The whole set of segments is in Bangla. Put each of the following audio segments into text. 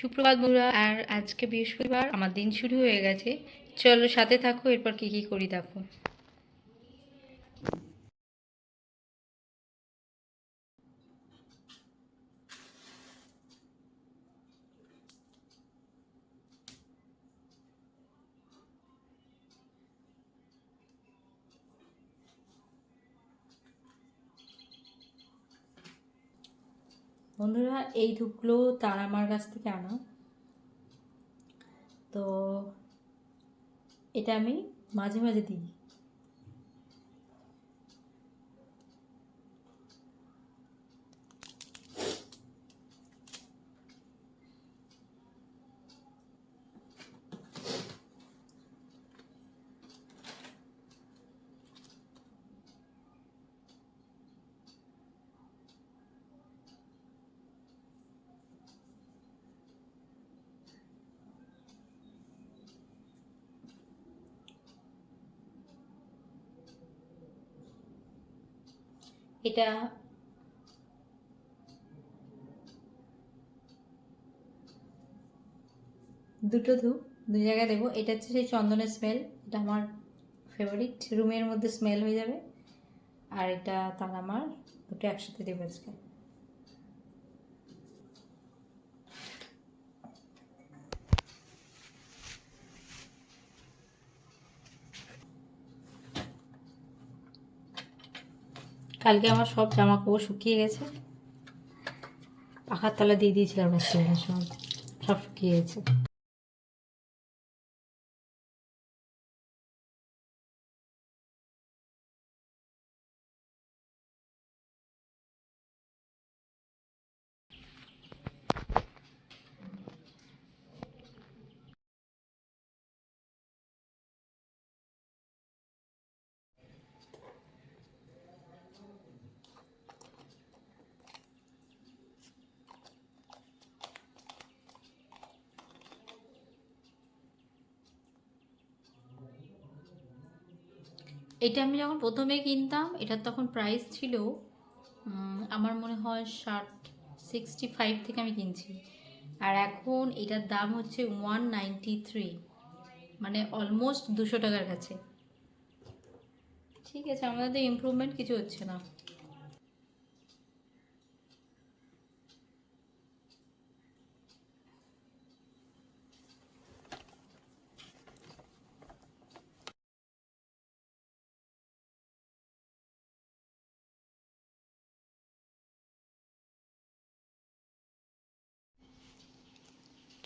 সুপ্রভাত বন্ধুরা আর আজকে বৃহস্পতিবার আমার দিন শুরু হয়ে গেছে। চলো সাথে থাকো, এরপর কি কি করি দেখো। বন্ধুরা এই ধূপগুলো তার আমার কাছ থেকে আনা। তো এটা আমি মাঝে মাঝে দিই। এটা দুটো ধূপ, দুই জায়গায় দেবো। এটা হচ্ছে সেই চন্দনের স্মেল এটা আমার ফেভারিট রুমের মধ্যে স্মেল হয়ে যাবে। আর এটা তার আমার দুটো একসাথে দেবো আজকে। কালকে আমার সব জামা কাপড় শুকিয়ে গেছে। পাখার তলা দিয়ে দিয়েছিলাম সব সব শুকিয়ে গেছে। এটা আমি যখন প্রথমে কিনতাম, এটার তখন প্রাইস ছিল আমার মনে হয় ষাট সিক্সটি ফাইভ থেকে আমি কিনছি। আর এখন এটার দাম হচ্ছে ওয়ান নাইনটি থ্রি মানে অলমোস্ট দুশো টাকার কাছে। ঠিক আছে, আমাদের তো ইমপ্রুভমেন্ট কিছু হচ্ছে না।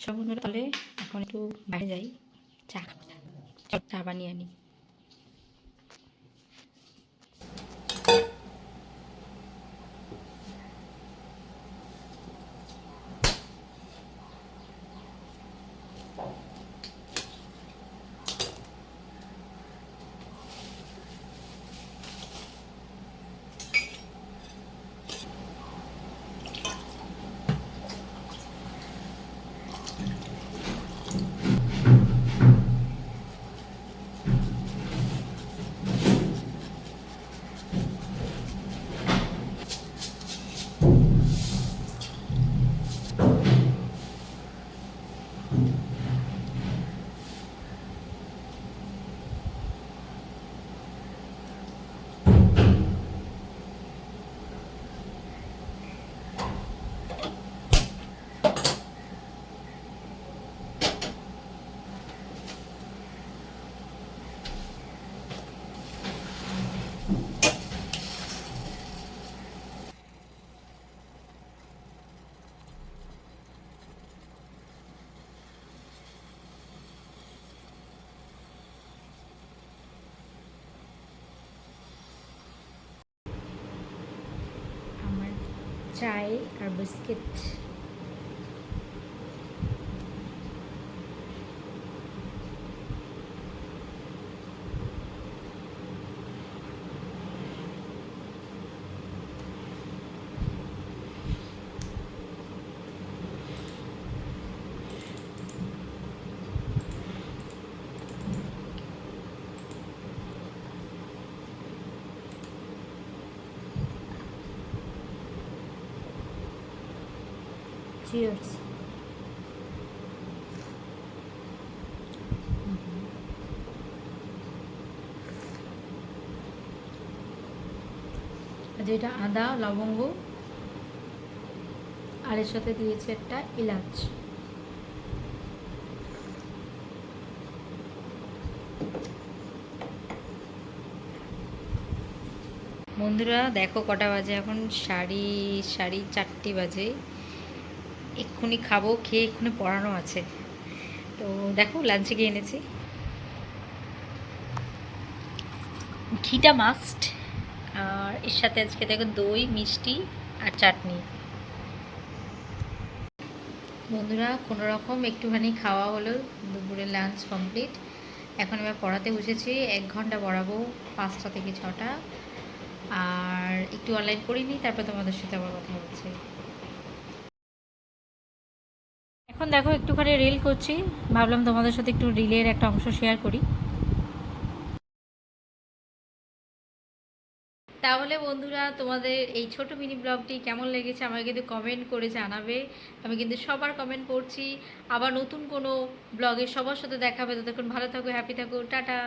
সব বন্ধুরা তাহলে এখন একটু বাইরে যাই। চা চা বানিয়ে আনি। চাই আর বিস্কিট Cheers mm-hmm. যেটা আদা, লবঙ্গ, আর এর সাথে দিয়েছে একটা এলাচ। বন্ধুরা, দেখো কটা বাজে এখন শাড়ি সাড়ে চারটে বাজে। এক্ষুনি খাব, খেয়ে এক্ষুনি পড়ানো আছে। তো দেখো লাঞ্চে গিয়ে এনেছি। ঘিটা মাস্ট আর এর সাথে আজকে দেখো দই, মিষ্টি আর চাটনি। বন্ধুরা, কোনো রকম একটুখানি খাওয়া হলো দুপুরে লাঞ্চ কমপ্লিট এখন আমি পড়াতে বসেছি, এক ঘণ্টা পড়াবো, পাঁচটা থেকে ছটা। আর একটু অনলাইন করিনি, তারপর তোমাদের সাথে আবার কথা হচ্ছে। এখন দেখো একটুখানি রিল করছি। ভাবলাম তোমাদের সাথে একটু রিলের একটা অংশ শেয়ার করি। তাহলে বন্ধুরা, তোমাদের এই ছোট মিনি ব্লগটি কেমন লেগেছে আমাকে কিন্তু কমেন্ট করে জানাবে। আমি কিন্তু সবার কমেন্ট পড়ছি। আবার নতুন কোনো ব্লগে সবার সাথে দেখাবে ততক্ষণ ভালো থাকো হ্যাপি থাকো, টাটা।